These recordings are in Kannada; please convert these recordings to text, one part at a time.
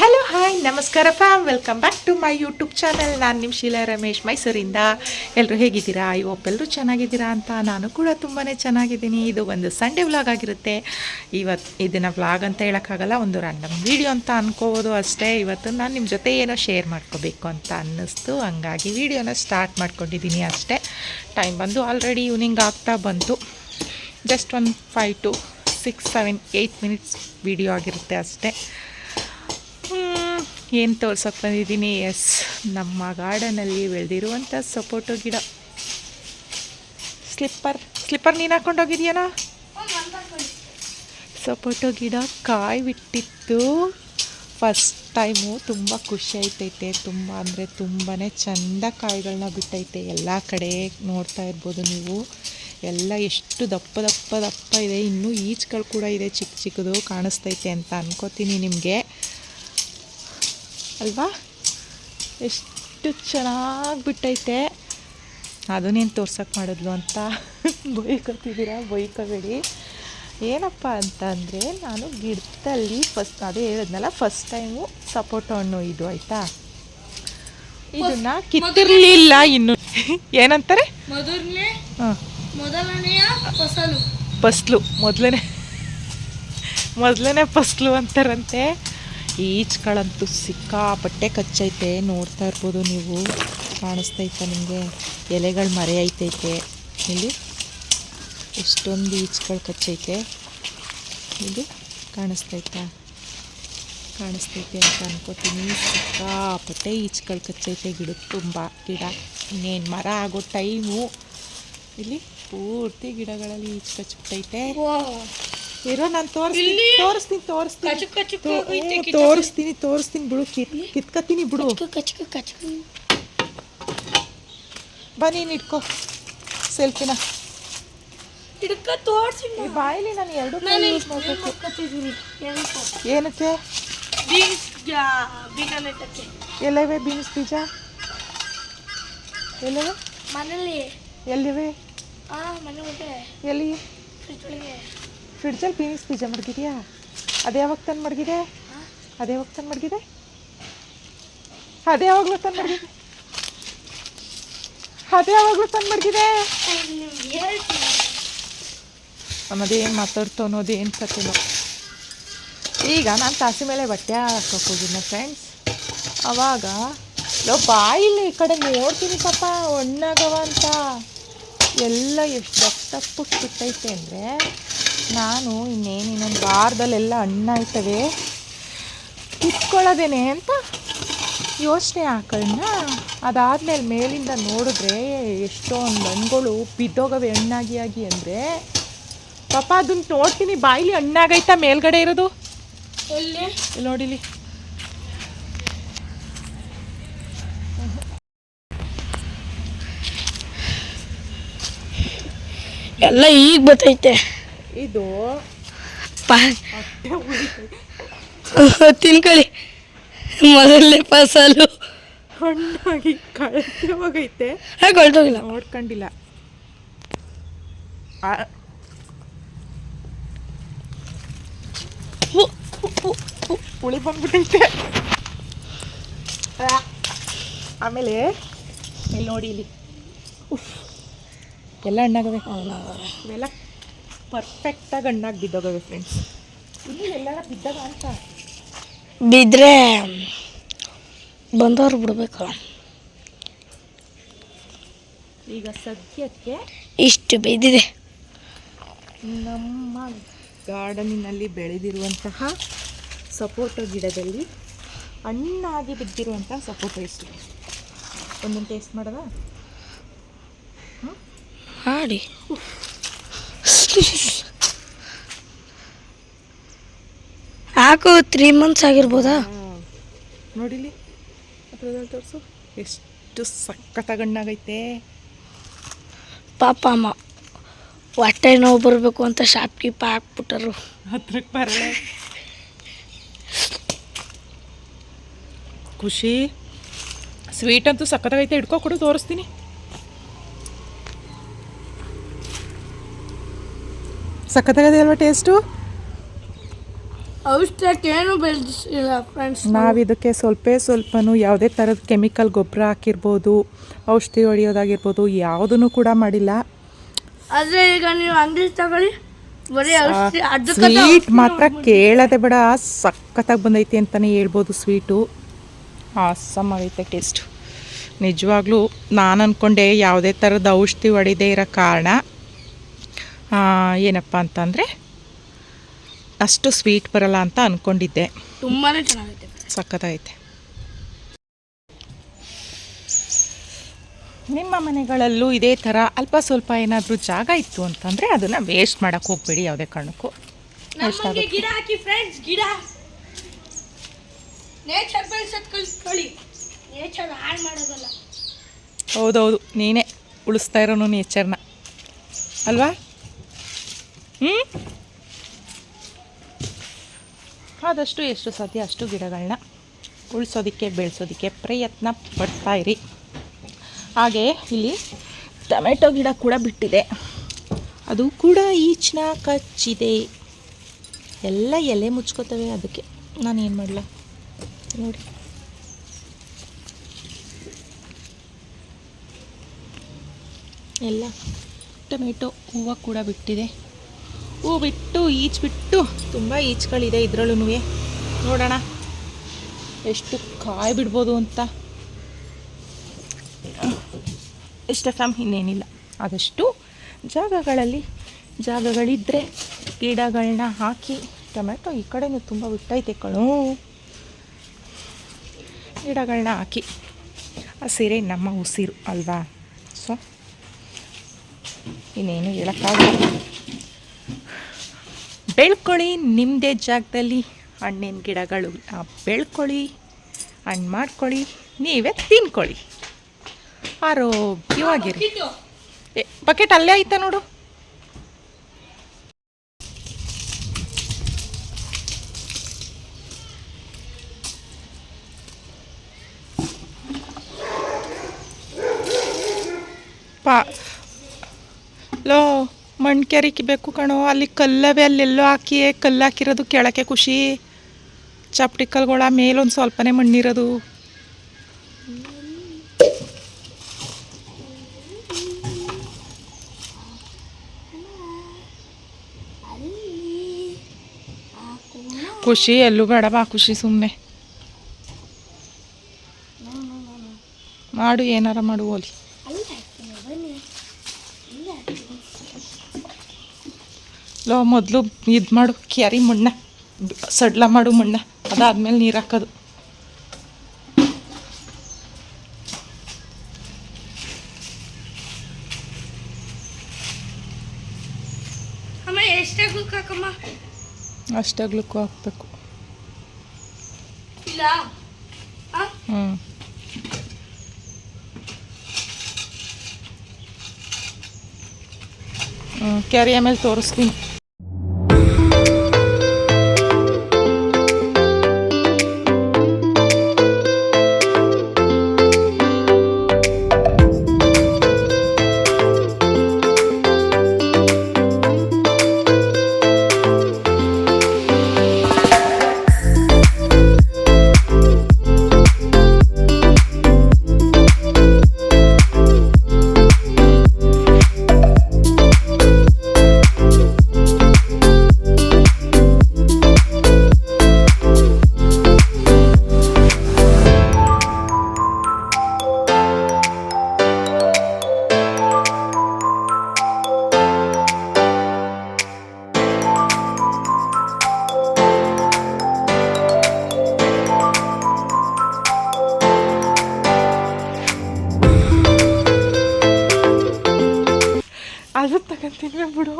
ಹಲೋ ಹಾಯ್ ನಮಸ್ಕಾರ fam welcome back to my YouTube channel ನಾನು ನಿಮ್ಮ ಶೀಲಾ ರಮೇಶ್ ಮೈಸೂರಿಂದ. ಎಲ್ಲರೂ ಹೇಗಿದ್ದೀರಾ? ಐ ಹೋಪ್ ಎಲ್ಲರೂ ಚೆನ್ನಾಗಿದ್ದೀರಾ ಅಂತ ನಾನು ಕೂಡ ತುಂಬಾ ಚೆನ್ನಾಗಿದ್ದೀನಿ. ಇದು ಒಂದು ಸಂಡೇ ವ್ಲಾಗ್ ಆಗಿರುತ್ತೆ. ಇವತ್ತು ಇದನ್ನು ವ್ಲಾಗ್ ಅಂತ ಹೇಳೋಕ್ಕಾಗಲ್ಲ, ಒಂದು ರ್ಯಾಂಡಮ್ ವೀಡಿಯೋ ಅಂತ ಅನ್ಕೋಬೋದು ಅಷ್ಟೇ. ಇವತ್ತು ನಾನು ನಿಮ್ಮ ಜೊತೆ ಏನೋ ಶೇರ್ ಮಾಡ್ಕೋಬೇಕು ಅಂತ ಅನ್ನಿಸ್ತು. ಹಂಗಾಗಿ ವೀಡಿಯೋನ ಸ್ಟಾರ್ಟ್ ಮಾಡ್ಕೊಂಡಿದ್ದೀನಿ ಅಷ್ಟೇ. ಟೈಮ್ ಬಂದು ಆಲ್ರೆಡಿ ಈವ್ನಿಂಗ್ ಆಗ್ತಾ ಬಂತು. ಜಸ್ಟ್ ಒಂದು five to six seven eight minutes video ಆಗಿರುತ್ತೆ ಅಷ್ಟೇ. ಏನು ತೋರ್ಸೋಕೆ ಬಂದಿದ್ದೀನಿ? ಎಸ್ ನಮ್ಮ ಗಾರ್ಡನಲ್ಲಿ ಬೆಳೆದಿರುವಂಥ ಸಪೋಟೊ ಗಿಡ. ಸ್ಲಿಪ್ಪರ್ ಸ್ಲಿಪ್ಪರ್ ನೀನು ಹೋಗಿದೆಯಾ ಸಪೋಟೊ ಗಿಡ ಕಾಯಿ ಬಿಟ್ಟಿತ್ತು. ಫಸ್ಟ್ ಟೈಮು ತುಂಬ ಖುಷಿ ಆಯ್ತೈತೆ. ತುಂಬ ಅಂದರೆ ತುಂಬಾ ಚೆಂದ ಕಾಯಿಗಳನ್ನ ಬಿಟ್ಟೈತೆ. ಎಲ್ಲ ಕಡೆ ನೋಡ್ತಾ ಇರ್ಬೋದು ನೀವು. ಎಲ್ಲ ಎಷ್ಟು ದಪ್ಪ ದಪ್ಪ ದಪ್ಪ ಇದೆ. ಇನ್ನೂ ಈಚ್ಗಳು ಕೂಡ ಇದೆ ಚಿಕ್ಕ ಚಿಕ್ಕದು ಕಾಣಿಸ್ತೈತೆ ಅಂತ ಅನ್ಕೋತೀನಿ ನಿಮಗೆ. ಅಲ್ವಾ? ಎಷ್ಟು ಚೆನ್ನಾಗಿ ಬಿಟ್ಟೈತೆ ಅದನ್ನೇನು ತೋರ್ಸಕ್ಕೆ ಮಾಡಿದ್ಲು ಅಂತ ಬೈಕೋತಿದ್ದೀರಾ? ಬೈಕೋಬೇಡಿ. ಏನಪ್ಪ ಅಂತ ಅಂದರೆ ನಾನು ಗಿಡದಲ್ಲಿ ಫಸ್ಟ್ ಅದೇ ಹೇಳಿದ್ನಲ್ಲ ಫಸ್ಟ್ ಟೈಮು ಸಪೋಟ ಹಣ್ಣು ಇದು ಆಯಿತಾ? ಇದನ್ನ ಕಿತ್ತಿರಲಿಲ್ಲ ಇನ್ನು. ಏನಂತಾರೆ? ಫಸ್ಲು. ಮೊದಲನೇ ಮೊದಲನೇ ಫಸ್ಲು ಅಂತಾರಂತೆ. ಈಚ್ಗಳಂತೂ ಸಿಕ್ಕಾಪಟ್ಟೆ ಕಚ್ಚೈತೆ, ನೋಡ್ತಾ ಇರ್ಬೋದು ನೀವು. ಕಾಣಿಸ್ತೈತೆ ನಿಮಗೆ? ಎಲೆಗಳು ಮರೆ ಐತೈತೆ. ಇಲ್ಲಿ ಎಷ್ಟೊಂದು ಈಚ್ಗಳು ಕಚ್ಚೈತೆ. ಇದು ಕಾಣಿಸ್ತೈತಾ ಕಾಣಿಸ್ತೈತೆ ಅಂತ ಅನ್ಕೋತೀನಿ. ಸಿಕ್ಕಾಪಟ್ಟೆ ಈಚ್ಗಳು ಕಚ್ಚೈತೆ ಗಿಡ ತುಂಬ ಗಿಡ. ಇನ್ನೇನು ಮರ ಆಗೋ ಟೈಮು. ಇಲ್ಲಿ ಪೂರ್ತಿ ಗಿಡಗಳಲ್ಲಿ ಈಚ್ ಕಚ್ಬಿಟ್ಟೈತೆ. ಇರೋ ನಾನು ತೋರಿಸ್ತೀನಿ? ತೋರಿಸ್ತೀನಿ ತೋರಿಸ್ತೀನಿ. ತೋರಿಸ್ತೀನಿ ತೋರಿಸ್ತೀನಿ ಬಿಡು ಕಿತ್ ಕಿತ್ಕತ್ತೀನಿ ಬಿಡು. ಕಚಕ ಕಚ್ಕ ಕಚಕ. ಬಾ ನೀನು ಇಟ್ಕೋ ಸೆಲ್ಫಿನ. ಹಿಡ್ಕ ತೋರಿಸಿ ಈ ಬಾಯಲ್ಲಿ ನಾನು ಎರಡು ಕೈ ಯೂಸ್ ಮಾಡ್ಕೊತಿದ್ದೀನಿ ಏನಕ್ಕೆ? ಬೀನ್ಸ್ ಬೀನ ನೆಟ್ಟಕ್ಕೆ ಎಲ್ಲವೇ ಬೀನ್ಸ್ ಬೀಜ? ಎಲ್ಲವೇ? ಮನೇಲಿ. ಎಲ್ಲಿವೆ? ಆ ಮನೆ ಎಲ್ಲಿ? ಫ್ರಿಜ್ ಒಳಗೆ. ಫ್ರಿಡ್ಜಲ್ಲಿ ಬೀನ್ಸ್ ಬೀಜ ಮಡಗಿದ್ಯಾ? ಅದೇ ಯಾವಾಗ ತಂದು ಮಡಗಿದೆ ಅದೇ ಯಾವಾಗ ತಂದು ಮಡಗಿದೆ ಅದೇ ಯಾವಾಗಲೂ ತಂದು ಮಡಗಿದೆ ಅದೇ ಯಾವಾಗಲೂ ತಂದು ಮಡಗಿದೆ ನಮ್ಮದೇನು ಮಾತಾಡ್ತು ಅನ್ನೋದು ಏನು ಸತ್ತಿಲ್ಲ ಈಗ ನಾನು ತಾಸಿ ಮೇಲೆ ಬಟ್ಟೆ ಹಾಕೋಕೆ ಹೋಗಿದ್ದೆ ಫ್ರೆಂಡ್ಸ್ ಅವಾಗ ಲೋ ಬಾಯಿಲಿ ಈ ಕಡೆ ನೋಡ್ತೀನಿ ಪಾಪ ಒಣ್ಣಾಗವ ಅಂತ. ಎಲ್ಲ ಎಷ್ಟು ದಪ್ಪ ಬಿಟ್ಟೈತೆ ಅಂದರೆ ನಾನು ಇನ್ನೇನು ಇನ್ನೊಂದು ವಾರದಲ್ಲೆಲ್ಲ ಹಣ್ಣಾಯ್ತವೆ ಕಿತ್ಕೊಳ್ಳೋದೇನೆ ಅಂತ ಯೋಚನೆ ಹಾಕೋಣ ಅದಾದಮೇಲೆ ಮೇಲಿಂದ ನೋಡಿದ್ರೆ ಎಷ್ಟೊಂದು ಹಣ್ಣುಗಳು ಬಿದ್ದೋಗವೆ ಹಣ್ಣಾಗಿ ಆಗಿ ಅಂದರೆ. ಪಾಪ ಅದನ್ನ ನೋಡ್ತೀನಿ ಬಾಯಿಲಿ ಹಣ್ಣಾಗೈತಾ ಮೇಲ್ಗಡೆ ಇರೋದು? ನೋಡಿಲಿ ಎಲ್ಲ ಈಗ ಬತ್ತೈತೆ. ಇದು ತಿನ್ಕೊಳ್ಳಿ. ಮೊದಲನೇ ಫಸಲು. ಹಣ್ಣಾಗಿ ಕಳೆದು ಹೋಗೈತೆ ಕಳೆದೋಗಿಲ್ಲ. ನೋಡ್ಕೊಂಡಿಲ್ಲ. ಉಳಿ ಹುಳಿ ಬಂದ್ಬಿಟ್ಟೈತೆ. ಆಮೇಲೆ ಇಲ್ಲಿ ನೋಡಿ ಇಲ್ಲಿ. ಎಲ್ಲ ಹಣ್ಣಾಗಬೇಕು ಇವೆಲ್ಲ ಪರ್ಫೆಕ್ಟಾಗಿ ಹಣ್ಣಾಗಿ ಬಿದ್ದೋಗವೆ ಫ್ರೆಂಡ್ಸ್ ಇಲ್ಲಿ ಎಲ್ಲರ ಬಿದ್ದಾಗ ಅಂತ? ಬಿದ್ದರೆ ಬಂದವ್ರು ಬಿಡಬೇಕು. ಈಗ ಸದ್ಯಕ್ಕೆ ಇಷ್ಟು ಬಿದ್ದಿದೆ. ನಮ್ಮ ಗಾರ್ಡನಿನಲ್ಲಿ ಬೆಳೆದಿರುವಂತಹ ಸಪೋಟೊ ಗಿಡದಲ್ಲಿ ಹಣ್ಣಾಗಿ ಬಿದ್ದಿರುವಂತಹ ಸಪೋಟೊ ಇಷ್ಟು ಒಂದೊಂದು ಟೇಸ್ಟ್ ಮಾಡೋದ? ಮಾಡಿ ಹಾಕು ತ್ರೀ ಮಂತ್ಸ್ ಆಗಿರ್ಬೋದಾ? ನೋಡಿಲಿ ಹತ್ರದಲ್ಲಿ ತೋರಿಸು. ಎಷ್ಟು ಸಖತ್ತಾಗಿ ಹಣ್ಣಾಗೈತೆ ಪಾಪ ಅಮ್ಮ ಹೊಟ್ಟೆ ನೋವು ಬರಬೇಕು ಅಂತ ಶಾಪ್ ಕೀಪ ಹಾಕ್ಬಿಟ್ಟರು. ಹತ್ರಕ್ಕೆ ಬರಲೆ ಖುಷಿ. ಸ್ವೀಟ್ ಅಂತೂ ಸಖತ್ತಾಗೈತೆ. ಹಿಡ್ಕೊ ಕೊಡು ತೋರಿಸ್ತೀನಿ. ಸಖತ್ತಾಗದೆ ಅಲ್ವಾ ಟೇಸ್ಟು? ಬೆಳೆಸಿಲ್ಲ ಫ್ರೆಂಡ್ಸ್ ನಾವು. ಇದಕ್ಕೆ ಸ್ವಲ್ಪ ಸ್ವಲ್ಪನೂ ಯಾವುದೇ ಥರದ ಕೆಮಿಕಲ್ ಗೊಬ್ಬರ ಹಾಕಿರ್ಬೋದು ಔಷಧಿ ಹೊಡೆಯೋದಾಗಿರ್ಬೋದು ಯಾವುದನ್ನು ಕೂಡ ಮಾಡಿಲ್ಲ. ಆದರೆ ಈಗ ನೀವು ಅಂಗಡಿ ತಗೊಳ್ಳಿ ಸ್ವೀಟ್ ಮಾತ್ರ ಕೇಳದೆ ಬೇಡ ಸಖತ್ತಾಗಿ ಬಂದೈತಿ ಅಂತಲೇ ಹೇಳ್ಬೋದು ಸ್ವೀಟು. ಆಸಮ್ ಆಗೈತೆ ಟೇಸ್ಟು. ನಿಜವಾಗ್ಲೂ ನಾನು ಅಂದ್ಕೊಂಡೆ ಯಾವುದೇ ಥರದ ಔಷಧಿ ಹೊಡಿದೇ ಇರೋ ಕಾರಣ. ಏನಪ್ಪ ಅಂತಂದರೆ ಅಷ್ಟು ಸ್ವೀಟ್ ಬರಲ್ಲ ಅಂತ ಅಂದ್ಕೊಂಡಿದ್ದೆ ತುಂಬಾ ಚೆನ್ನಾಗೈತೆ ಸಖತ್ತಾಗೈತೆ. ನಿಮ್ಮ ಮನೆಗಳಲ್ಲೂ ಇದೇ ಥರ ಅಲ್ಪ ಸ್ವಲ್ಪ ಏನಾದರೂ ಜಾಗ ಇತ್ತು ಅಂತಂದರೆ ಅದನ್ನು ವೇಸ್ಟ್ ಮಾಡೋಕ್ಕೆ ಹೋಗಬೇಡಿ ಯಾವುದೇ ಕಾರಣಕ್ಕೂ. ನಮಗೆ ಗಿಡ ಹಾಕಿ ಫ್ರೆಂಡ್ಸ್ ಗಿಡ. ನೇಚರ್ ಬೆಳೆಸೋದು ಕಲಿಸ್ಕೊಳ್ಳಿ ನೇಚರ್ ಹಾಳು ಮಾಡೋದಲ್ಲ. ಹೌದೌದು ನೀನೇ ಉಳಿಸ್ತಾ ಇರೋನು ನೇಚರ್ನ ಅಲ್ವಾ? ಹ್ಞೂ ಆದಷ್ಟು ಎಷ್ಟು ಸಾಧ್ಯ ಅಷ್ಟು ಗಿಡಗಳನ್ನ ಉಳಿಸೋದಕ್ಕೆ, ಬೆಳೆಸೋದಕ್ಕೆ ಪ್ರಯತ್ನ ಪಡ್ತಾ ಇರಿ. ಹಾಗೆ ಇಲ್ಲಿ ಟೊಮೆಟೊ ಗಿಡ ಕೂಡ ಬಿಟ್ಟಿದೆ. ಅದು ಕೂಡ ಈಚಿನ ಕಚ್ಚಿದೆ. ಎಲ್ಲ ಎಲೆ ಮುಚ್ಕೋತವೆ ಅದಕ್ಕೆ. ನಾನು ಏನು ಮಾಡಲ? ನೋಡಿ. ಎಲ್ಲ ಟೊಮೆಟೊ ಹೂವು ಕೂಡ ಬಿಟ್ಟಿದೆ. ಹೂ ಬಿಟ್ಟು, ಈಚ್ ಬಿಟ್ಟು ತುಂಬ ಈಚ್ಗಳಿದೆ ಇದರಲ್ಲೂ ನೋಡೋಣ. ಎಷ್ಟು ಕಾಯಿ ಬಿಡ್ಬೋದು ಅಂತ. ಇಷ್ಟ ಫ್ಯಾಮ್ ಇನ್ನೇನಿಲ್ಲ. ಆದಷ್ಟು ಜಾಗಗಳಲ್ಲಿ ಜಾಗಗಳಿದ್ದರೆ ಗಿಡಗಳನ್ನ ಹಾಕಿ ಟೊಮೆಟೊ ಈ ಕಡೆನೂ ತುಂಬ ಬಿಟ್ಟೈತೆ ಕಣೋ. ಗಿಡಗಳನ್ನ ಹಾಕಿ. ಆ ಸೀರೆ ನಮ್ಮ ಉಸಿರು, ಅಲ್ವಾ? ಸೊ ಇನ್ನೇನು ಹೇಳೋಕ್ಕಾಗಲ್ಲ. ಬೆಳ್ಕೊಳ್ಳಿ ನಿಮ್ಮದೇ ಜಾಗದಲ್ಲಿ ಹಣ್ಣಿನ ಗಿಡಗಳು. ಬೆಳ್ಕೊಳ್ಳಿ ಹಣ್ಣು ಮಾಡ್ಕೊಳ್ಳಿ, ನೀವೇ ತಿನ್ಕೊಳ್ಳಿ. ಆರೋಗ್ಯವಾಗಿರಿ. ಏ, ಬಕೆಟ್ ಅಲ್ಲೇ ಆಯ್ತಾ ನೋಡು. ಪಾ ಲೋ. ಮಣ್ಣು ಕೆರಿಬೇಕು ಕಣೋ. ಅಲ್ಲಿ ಕಲ್ಲವೆ ಅಲ್ಲೆಲ್ಲೋ ಹಾಕಿ ಕಲ್ಲು ಹಾಕಿರೋದು ಕೆಳಕ್ಕೆ ಖುಷಿ. ಚಪ್ಟಿ ಕಲ್ಗಳ ಮೇಲೊಂದು ಸ್ವಲ್ಪನೇ ಮಣ್ಣಿರೋದು. ಖುಷಿ, ಎಲ್ಲೂ ಬೇಡ ಬಾ ಖುಷಿ ಸುಮ್ಮನೆ ಮಾಡು, ಏನಾರ ಮಾಡು ಓಲಿ. ಲೋ ಮೊದಲು ಇದು ಮಾಡು ಕ್ಯಾರಿ ಮಣ್ಣ. ಸಡ್ಲ ಮಾಡು ಮಣ್ಣ. ಅದಾದ್ಮೇಲೆ ನೀರು ಹಾಕೋದು. ಅಷ್ಟಾಗ್ಲಕ್ಕೂ ಹಾಕ್ಬೇಕು. ಹ್ಞೂ ಕ್ಯಾರಿ ಆಮೇಲೆ ತೋರಿಸ್ತೀನಿ. ತಗೊಂತೀನಿ ಬಿಡು.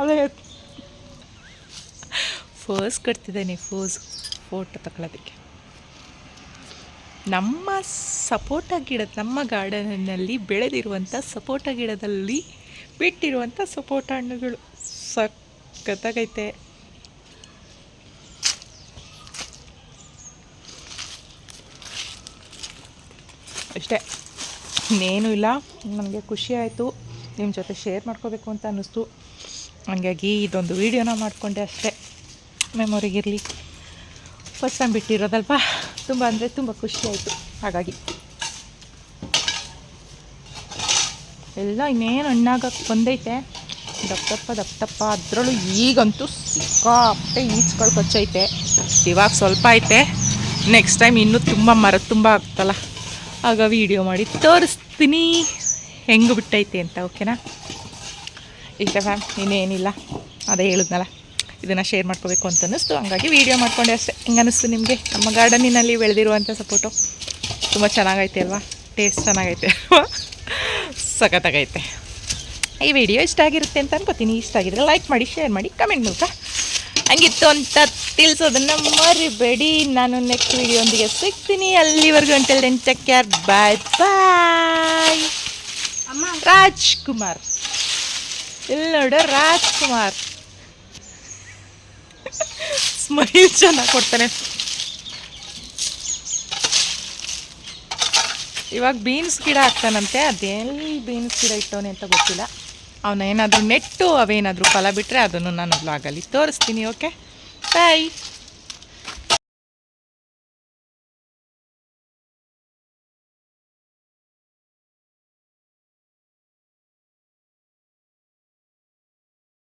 ಅದೇ ಫೋಸ್ ಕೊಡ್ತಿದ್ದೇನೆ ಫೋಸ್ ಫೋಟೋ ತಗೊಳ್ಳೋದಕ್ಕೆ ನಮ್ಮ ಸಪೋಟ ಗಿಡ ನಮ್ಮ ಗಾರ್ಡನ್ನಲ್ಲಿ ಬೆಳೆದಿರುವಂಥ ಸಪೋಟ ಗಿಡದಲ್ಲಿ ಬಿಟ್ಟಿರುವಂಥ ಸಪೋಟ ಹಣ್ಣುಗಳು ಸಖತ್ತಾಗೈತೆ. ಅಷ್ಟೇ. ಇನ್ನೇನು ಇಲ್ಲ. ನನಗೆ ಖುಷಿ ಆಯಿತು. ನಿಮ್ಮ ಜೊತೆ ಶೇರ್ ಮಾಡ್ಕೋಬೇಕು ಅಂತ ಅನ್ನಿಸ್ತು. ಹಂಗಾಗಿ ಇದೊಂದು ವೀಡಿಯೋನ ಮಾಡಿಕೊಂಡೆ ಅಷ್ಟೇ. ಮೆಮೊರಿಗಿರಲಿ ಫಸ್ಟ್ ಟೈಮ್ ಬಿಟ್ಟಿರೋದಲ್ವ? ತುಂಬ ಅಂದರೆ ತುಂಬ ಖುಷಿ ಆಯಿತು. ಹಾಗಾಗಿ. ಎಲ್ಲ ಇನ್ನೇನು ಹಣ್ಣಾಗಕ್ಕೆ ಬಂದೈತೆ. ದಪ್ಪ ದಪ್ಪ ಅದರಲ್ಲೂ ಈಗಂತೂ ಸಿಕ್ಕಾಪಟ್ಟೆ ಈಚ್ಗಳು ಕೊಚ್ಚೈತೆ ಇವಾಗ ಸ್ವಲ್ಪ ಐತೆ. ನೆಕ್ಸ್ಟ್ ಟೈಮ್ ಇನ್ನೂ ತುಂಬ ಮರ ತುಂಬ ಆಗ್ತಲ್ಲ. ಆಗ ವಿಡಿಯೋ ಮಾಡಿ ತೋರಿಸ್ತೀನಿ. ಹೆಂಗೆ ಬಿಟ್ಟೈತೆ ಅಂತ ಓಕೆನಾ ಇಷ್ಟ ಮ್ಯಾಮ್ ಇನ್ನೇನಿಲ್ಲ. ಅದೇ ಹೇಳಿದ್ನಲ್ಲ, ಇದನ್ನು ಶೇರ್ ಮಾಡ್ಕೋಬೇಕು ಅಂತ ಅನ್ನಿಸ್ತು. ಹಂಗಾಗಿ ವೀಡಿಯೋ ಮಾಡ್ಕೊಂಡೆ ಅಷ್ಟೇ. ಹೆಂಗೆ ಅನ್ನಿಸ್ತು ನಿಮಗೆ? ನಮ್ಮ ಗಾರ್ಡನಿನಲ್ಲಿ ಬೆಳೆದಿರುವಂಥ ಸಪೋಟು ತುಂಬ ಚೆನ್ನಾಗೈತೆ ಅಲ್ವಾ? ಟೇಸ್ಟ್ ಚೆನ್ನಾಗೈತೆ ಅಲ್ವಾ? ಸಖತ್ತಾಗೈತೆ. ಈ ವಿಡಿಯೋ ಇಷ್ಟ ಆಗಿರುತ್ತೆ ಅಂತ ಅನ್ಕೋತೀನಿ. ಇಷ್ಟ ಆಗಿದ್ರೆ ಲೈಕ್ ಮಾಡಿ ಶೇರ್ ಮಾಡಿ ಕಮೆಂಟ್ ಮೂಲಕ. ಹಂಗಿತ್ತು ಅಂತ ತಿಳಿಸೋದನ್ನು ಮರಿಬೇಡಿ. ನಾನು ನೆಕ್ಸ್ಟ್ ವಿಡಿಯೋಂದಿಗೆ ಸಿಗ್ತೀನಿ. ಅಲ್ಲಿವರೆಗೂ ಅಂತ then take care bye bye ಅಮ್ಮ. ರಾಜ್ಕುಮಾರ್. ಇಲ್ಲಿ ನೋಡು ರಾಜ್ಕುಮಾರ್. ಸ್ಮೈಲ್ ಚೆನ್ನಾಗಿ ಕೊಡ್ತಾನೆ. ಇವಾಗ ಬೀನ್ಸ್ ಗಿಡ ಹಾಕ್ತಾನಂತೆ. ಅದೆಲ್ಲಿ ಬೀನ್ಸ್ ಗಿಡ ಇಟ್ಟವನೆ ಅಂತ ಗೊತ್ತಿಲ್ಲ. ಅವನ ಏನಾದರೂ ನೆಟ್ಟು ಅವೇನಾದರೂ ಫಲ ಬಿಟ್ಟರೆ ಅದನ್ನು ನಾನು ಬ್ಲಾಗಲ್ಲಿ ತೋರಿಸ್ತೀನಿ ಓಕೆ ಬಾಯ್